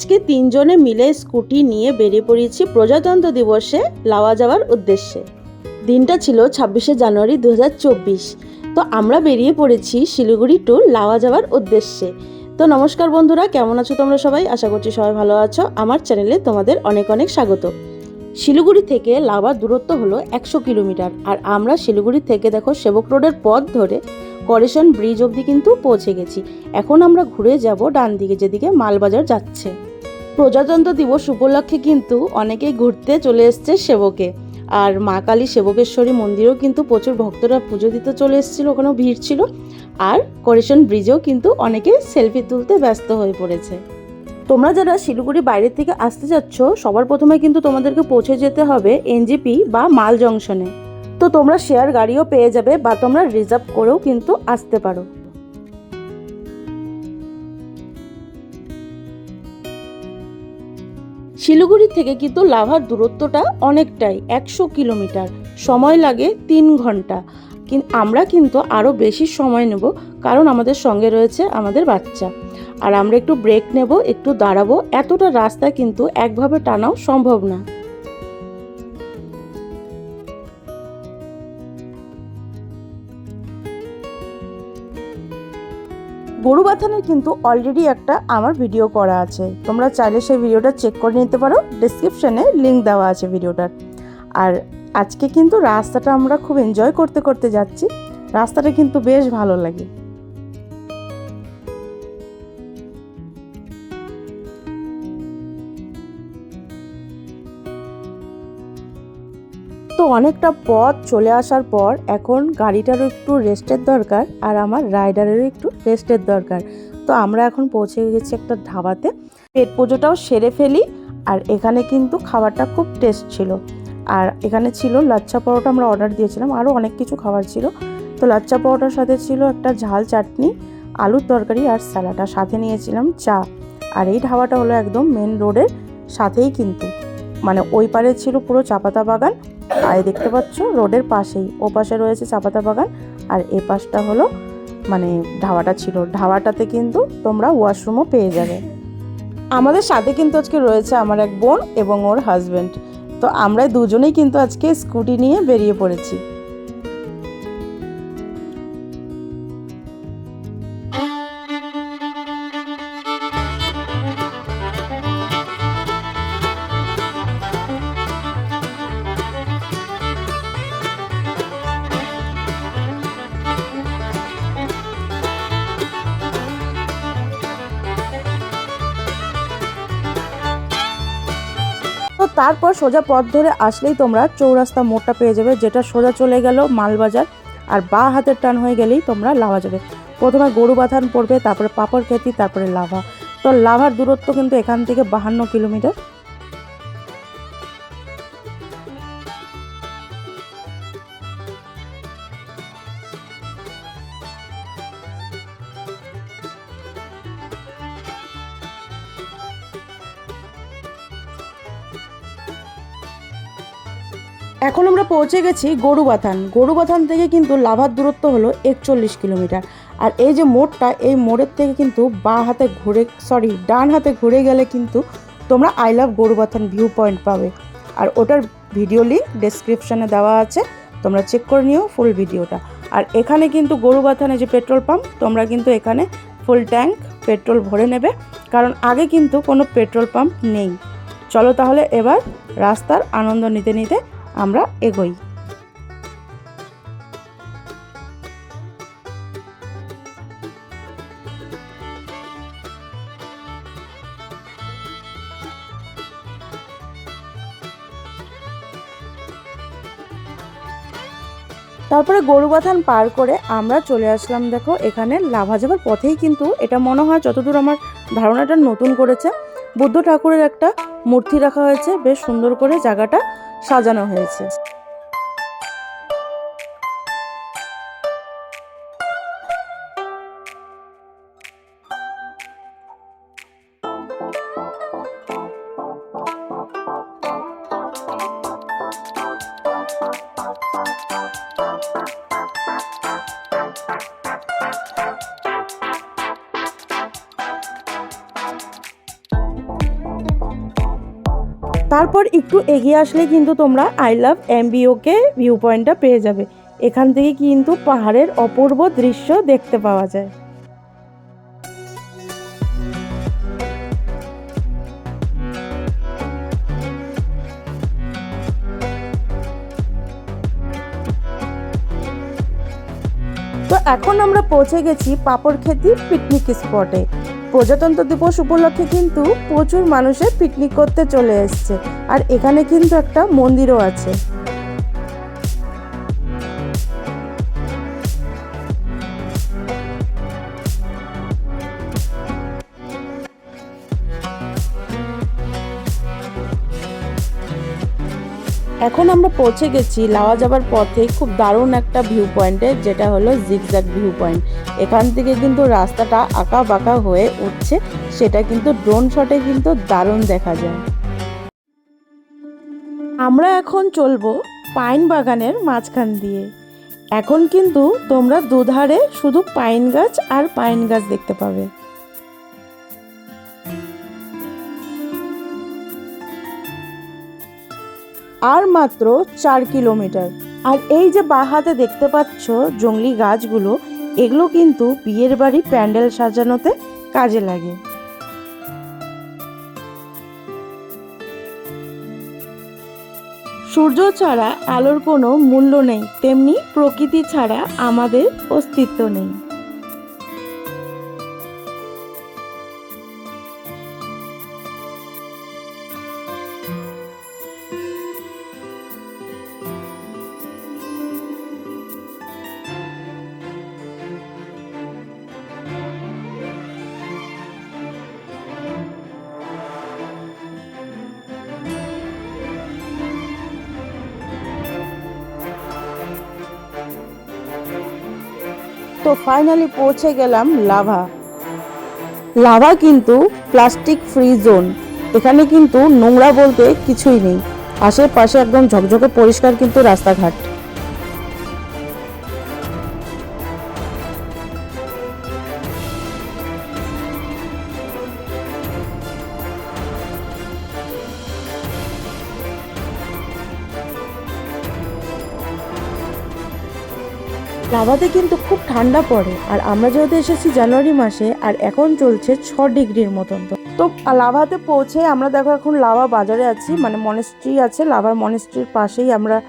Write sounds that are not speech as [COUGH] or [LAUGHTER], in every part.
আজকে তিনজনে মিলে স্কুটি নিয়ে বেরিয়ে পড়েছি প্রজাতন্ত্র দিবসে লাওয়া যাওয়ার উদ্দেশ্যে। দিনটা ছিল ছাব্বিশে জানুয়ারি দু হাজার চব্বিশ। তো আমরা বেরিয়ে পড়েছি শিলিগুড়ি টু লাওয়া যাওয়ার উদ্দেশ্যে। তো নমস্কার বন্ধুরা, কেমন আছো তোমরা সবাই? আশা করছি সবাই ভালো আছো। আমার চ্যানেলে তোমাদের অনেক অনেক স্বাগত। শিলিগুড়ি থেকে লাভার দূরত্ব হলো একশো কিলোমিটার আর আমরা শিলিগুড়ি থেকে দেখো সেবক রোডের পথ ধরে করেশন ব্রিজ অবধি কিন্তু পৌঁছে গেছি। এখন আমরা ঘুরে যাব ডান দিকে যেদিকে মালবাজার যাচ্ছে। প্রজাতন্ত্র দিবস উপলক্ষে কিন্তু অনেকেই ঘুরতে চলে এসছে সেবকে। আর মা কালী সেবকেশ্বরী মন্দিরেও কিন্তু প্রচুর ভক্তরা পুজো দিতে চলে এসেছিল, ওখানেও ভিড় ছিল। আর করেশন ব্রিজেও কিন্তু অনেকে সেলফি তুলতে ব্যস্ত হয়ে পড়েছে। তোমরা যারা শিলিগুড়ি বাইরের থেকে আসতে যাচ্ছ, সবার প্রথমে কিন্তু তোমাদেরকে পৌঁছে যেতে হবে এনজিপি বা মাল জংশনে। তো তোমরা শেয়ার গাড়িও পেয়ে যাবে বা তোমরা রিজার্ভ করেও কিন্তু আসতে পারো। শিলিগুড়ি থেকে কিন্তু লাভার দূরত্বটা অনেকটাই একশো কিলোমিটার। সময় লাগে তিন ঘণ্টা। আমরা কিন্তু আরও বেশি সময় নেব কারণ আমাদের সঙ্গে রয়েছে আমাদের বাচ্চা। আর আমরা একটু ব্রেক নেব, একটু দাঁড়াবো, এতটা রাস্তা কিন্তু একভাবে টানাও সম্ভব না। গরু বাথানের কিন্তু অলরেডি একটা আমার ভিডিও করা আছে। তোমরা চাইলে সেই ভিডিওটা চেক করে নিতে পারো। ডিসক্রিপশানে লিঙ্ক দেওয়া আছে ভিডিওটার আর আজকে কিন্তু রাস্তাটা আমরা খুব এনজয় করতে করতে যাচ্ছি। রাস্তাটা কিন্তু বেশ ভালো লাগে। তো অনেকটা পথ চলে আসার পর এখন গাড়িটারও একটু রেস্টের দরকার আর আমার রাইডারেরও একটু রেস্টের দরকার। তো আমরা এখন পৌঁছে গেছি একটা ধাবাতে। পেট পুজোটাও সেরে ফেলি আর এখানে কিন্তু খাবারটা খুব টেস্ট ছিল। আর এখানে ছিল লাচ্ছা পরোটা, আমরা অর্ডার দিয়েছিলাম, আরও অনেক কিছু খাবার ছিল। তো লাচ্চা পরোটার সাথে ছিল একটা ঝাল চাটনি, আলুর তরকারি আর স্যালাড আর সাথে নিয়েছিলাম চা। আর এই ধাবাটা হলো একদম মেন রোডের সাথেই কিন্তু। মানে ওই পারে ছিল পুরো চাপাতা বাগান আর দেখতে পাচ্ছ রোডের পাশেই। ও পাশে রয়েছে চাপাতা বাগান আর এ পাশটা হলো মানে ধাবাটা ছিল। ধাবাটাতে কিন্তু তোমরা ওয়াশরুমও পেয়ে যাবে। আমাদের সাথে কিন্তু আজকে রয়েছে আমার এক বোন এবং ওর হাজব্যান্ড তো আমরা দুজনেই কিন্তু আজকে স্কুটি নিয়ে বেরিয়ে পড়েছি। তারপর সোজা পথ ধরে আসলেই তোমরা চৌরাস্তা মোড়টা পেয়ে যাবে, যেটা সোজা চলে গেল মালবাজার। আর বা হাতের টান হয়ে গেলেই তোমরা লাভা যাবে। প্রথমে গরু বাথান পড়বে, তারপরে পাপড় খেতি, তারপরে লাভা। তো লাভার দূরত্ব কিন্তু এখান থেকে বাহান্ন কিলোমিটার। এখন আমরা পৌঁছে গেছি গরুবাথান। গরুবাথান থেকে কিন্তু লাভার দূরত্ব হলো একচল্লিশ কিলোমিটার। আর এই যে মোড়টা, এই মোড়ের থেকে কিন্তু বা হাতে ঘুরে সরি ডান হাতে ঘুরে গেলে কিন্তু তোমরা I love Gorubathan view point পাবে। আর ওটার ভিডিও লিঙ্ক ডেসক্রিপশানে দেওয়া আছে, তোমরা চেক করে নিও ফুল ভিডিওটা আর এখানে কিন্তু গরুবাথানে যে পেট্রোল পাম্প তোমরা কিন্তু এখানে ফুল ট্যাঙ্ক পেট্রোল ভরে নেবে। কারণ আগে কিন্তু কোনো পেট্রোল পাম্প নেই। চলো তাহলে এবার রাস্তার আনন্দ নিতে নিতে আমরা এগোই। তারপরে গরুবাথান পার করে আমরা চলে আসলাম, দেখো, এখানে লাভা যাবার পথেই কিন্তু এটা মনে হয় যতদূর আমার ধারণাটা নতুন করেছে, বুদ্ধ ঠাকুরের একটা মূর্তি রাখা হয়েছে, বেশ সুন্দর করে জায়গাটা সাজানো হয়েছে। তারপর একটু এগিয়ে আসলে কিন্তু তোমরা আই লাভ এমবিওকে ভিউ পয়েন্টটা পেয়ে যাবে। এখান থেকে কিন্তু পাহাড়ের অপূর্ব দৃশ্য দেখতে পাওয়া যায়। তো এখন আমরা পৌঁছে গেছি পাপড়খেতি পিকনিক স্পটে প্রজাতন্ত্র দিবস উপলক্ষে কিন্তু প্রচুর মানুষের পিকনিক করতে চলে এসছে। আর এখানে কিন্তু একটা মন্দিরও আছে। এখন আমরা পৌঁছে গেছি লাওয়া যাবার পথে। খুব দারুণ একটা ভিউ পয়েন্টে যেটা হলো জিগজ্যাগ ভিউ পয়েন্ট এখান থেকে কিন্তু রাস্তাটা আঁকা বাঁকা হয়ে উঠছে। সেটা কিন্তু ড্রোন শটে কিন্তু দারুণ দেখা যায়। আমরা এখন চলবো পাইন বাগানের মাঝখান দিয়ে। এখন কিন্তু তোমরা দুধারে শুধু পাইন গাছ আর পাইন গাছ দেখতে পাবে। আর মাত্র চার কিলোমিটার। আর এই যে বাঁ হাতে দেখতে পাচ্ছ জংলি গাছগুলো এগুলো কিন্তু বিয়ের বাড়ি প্যান্ডেল সাজানোতে কাজে লাগে। সূর্য ছাড়া আলোর কোনো মূল্য নেই, তেমনি প্রকৃতি ছাড়া আমাদের অস্তিত্ব নেই। তো ফাইনালি পৌঁছে গেলাম লাভা। লাভা কিন্তু প্লাস্টিক ফ্রি জোন এখানে কিন্তু নোংরা বলতে কিছুই নেই। আশেপাশে একদম ঝকঝকে পরিষ্কার কিন্তু রাস্তাঘাট। লাভাতে কিন্তু খুব ঠান্ডা পড়ে আর আমরা যেহেতু এসেছি জানুয়ারি মাসে আর এখন চলছে ছ ডিগ্রির মতন। তো তো লাভাতে পৌঁছে আমরা দেখো এখন লাভা বাজারে আছি মানে মনেস্ট্রি আছে লাভার মনেস্ট্রির পাশেই আমরা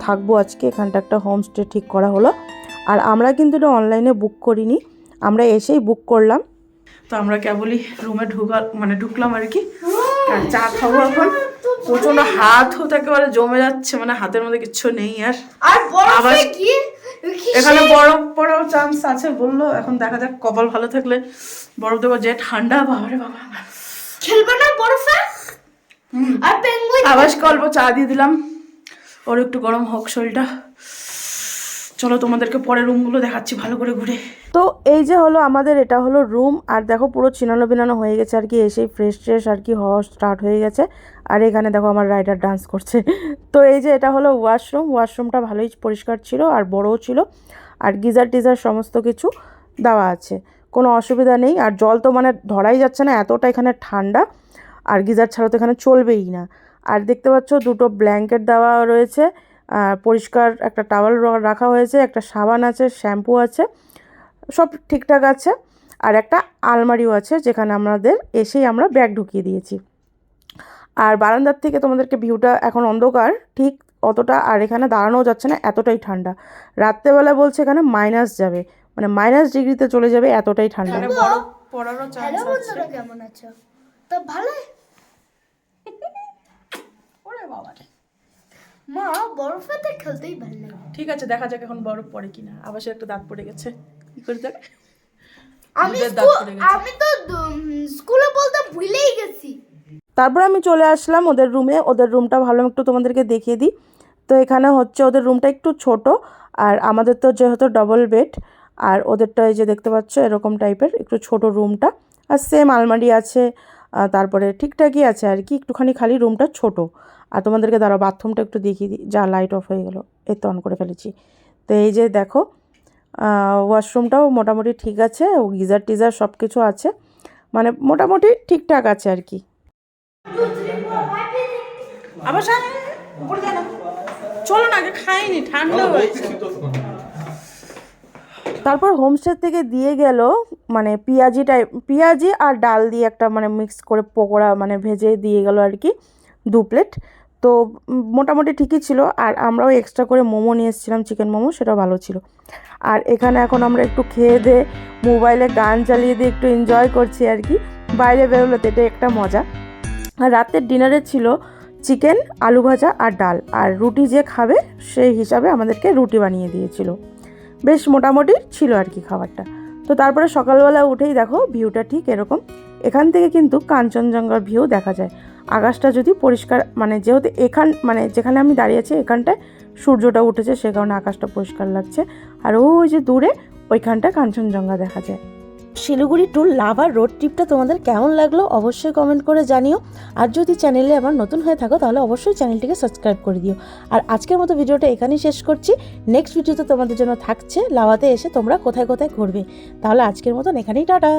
থাকব আজকে। এখানটা একটা হোমস্টে ঠিক করা হলো। আর আমরা কিন্তু এটা অনলাইনে বুক করিনি আমরা এসেই বুক করলাম। তো আমরা কেবলই রুমে ঢুকা মানে ঢুকলাম আর কি। আর চা খাব এখন। প্রচণ্ড হাত হতে একেবারে জমে যাচ্ছে মানে হাতের মধ্যে কিচ্ছু নেই আর। আবার- গিয়ে এখানে বরফ পড়ার চান্স আছে বলল এখন দেখা যাক কপাল ভালো থাকলে বরফ দেবো যে ঠান্ডা বাবারে বাবা। খেলবে না বরফে? আর পেঙ্গুইন আবাসকে অল্প চা দিয়ে দিলাম ওর একটু গরম হোক শরীরটা। চলো তোমাদেরকে পরে রুমগুলো দেখাচ্ছি, ভালো করে ঘুরে। তো এই যে হলো আমাদের, এটা হলো রুম আর দেখো পুরো ছিনানো বিনানো হয়ে গেছে আর কি, এসেই ফ্রেশ ট্রেশ আর কি হওয়া স্টার্ট হয়ে গেছে। আর এখানে দেখো আমার রাইডার ডান্স করছে। [LAUGHS] তো এই যে এটা হলো ওয়াশরুম ওয়াশরুমটা ভালোই পরিষ্কার ছিল আর বড়ও ছিল। আর গিজার টিজার সমস্ত কিছু দেওয়া আছে। কোনো অসুবিধা নেই, আর জল তো মানে ধরাই যাচ্ছে না, এতটা এখানে ঠান্ডা। আর গিজার ছাড়া তো এখানে চলবেই না। আর দেখতে পাচ্ছ দুটো ব্ল্যাঙ্কেট দেওয়া রয়েছে। পরিষ্কার একটা টাওয়াল রাখা হয়েছে একটা সাবান আছে শ্যাম্পু আছে সব ঠিকঠাক আছে আর একটা আলমারিও আছে যেখানে আমাদের এসেই আমরা ব্যাগ ঢুকিয়ে দিয়েছি। আর বারান্দার থেকে তোমাদেরকে ভিউটা এখন অন্ধকার ঠিক অতটা আর এখানে দাঁড়ানোও যাচ্ছে না এতটাই ঠান্ডা। রাত্রেবেলা বলছে এখানে মাইনাস যাবে মানে মাইনাস ডিগ্রিতে চলে যাবে এতটাই ঠান্ডা। পড়ারও কেমন আছো? তো ভালো মা বরফেতে খেলতেই ভালো লাগে ঠিক আছে দেখা যাক এখন বরফ পড়ে কিনা। আবার সে একটা দাঁত পড়ে গেছে। কি করে দেখ আমি। আমি তো স্কুলে বলতে ভুলেই গেছি। তারপর আমি চলে আসলাম ওদের রুমে। ওদের রুমটা ভালো একটু তোমাদেরকে দেখিয়ে দিই। তো এখানে হচ্ছে ওদের রুমটা একটু ছোট আর আমাদের তো যেহেতু ডবল বেড আর ওদেরটা এই যে দেখতে পাচ্ছ এরকম টাইপের একটু ছোট রুমটা। আর সেম আলমারি আছে তারপরে ঠিকঠাকই আছে আর কি একটুখানি খালি রুমটা ছোট। আর তোমাদেরকে দাঁড়াও বাথরুমটা একটু দেখিয়ে দিই, যা লাইট অফ হয়ে গেলো এই তো অন করে ফেলেছি। তো এই যে দেখো ওয়াশরুমটাও মোটামুটি ঠিক আছে, ও গিজার টিজার সব কিছু আছে মানে মোটামুটি ঠিকঠাক আছে আর কি। চলো না খাইনি, ঠান্ডা হয়েছে তারপর হোমস্টে থেকে দিয়ে গেল মানে পেঁয়াজি টাইপ পেঁয়াজি আর ডাল দিয়ে একটা মানে মিক্স করে পকোড়া মানে ভেজে দিয়ে গেল আর কি, দু প্লেট তো মোটামুটি ঠিকই ছিল। আর আমরাও এক্সট্রা করে মোমো নিয়ে এসেছিলাম চিকেন মোমো, সেটাও ভালো ছিল। আর এখানে এখন আমরা একটু খেয়ে দিয়ে মোবাইলে গান চালিয়ে দিয়ে একটু এনজয় করছি আর কি। বাইরে বেরোলে তো এটা একটা মজা। আর রাতের ডিনারে ছিল চিকেন আলু ভাজা আর ডাল। আর রুটি যে খাবে, সেই হিসাবে আমাদেরকে রুটি বানিয়ে দিয়েছিল। বেশ মোটামুটি ছিল আর কি খাবারটা। তো তারপরে সকালবেলা উঠেই দেখো ভিউটা ঠিক এরকম। এখান থেকে কিন্তু কাঞ্চনজঙ্ঘার ভিউ দেখা যায়। আকাশটা যদি পরিষ্কার মানে যেহেতু এখান মানে যেখানে আমি দাঁড়িয়ে আছি, এখানটায় সূর্যটা উঠেছে, সে কারণে আকাশটা পরিষ্কার লাগছে। আর ওই যে দূরে, ওইখানটা কাঞ্চনজঙ্ঘা দেখা যায়। শিলিগুড়ি টু লাভার রোড ট্রিপটা তোমাদের কেমন লাগল অবশ্যই কমেন্ট করে জানিও। আর যদি চ্যানেলে আবার নতুন হয়ে থাকো, তাহলে অবশ্যই চ্যানেলটিকে সাবস্ক্রাইব করে দিও। আর আজকের মতো ভিডিওটা এখানেই শেষ করছি। নেক্সট ভিডিওতে তোমাদের জন্য থাকছে, লাভাতে এসে তোমরা কোথায় কোথায় ঘুরবে। তাহলে আজকের মতন এখানেই টাটা।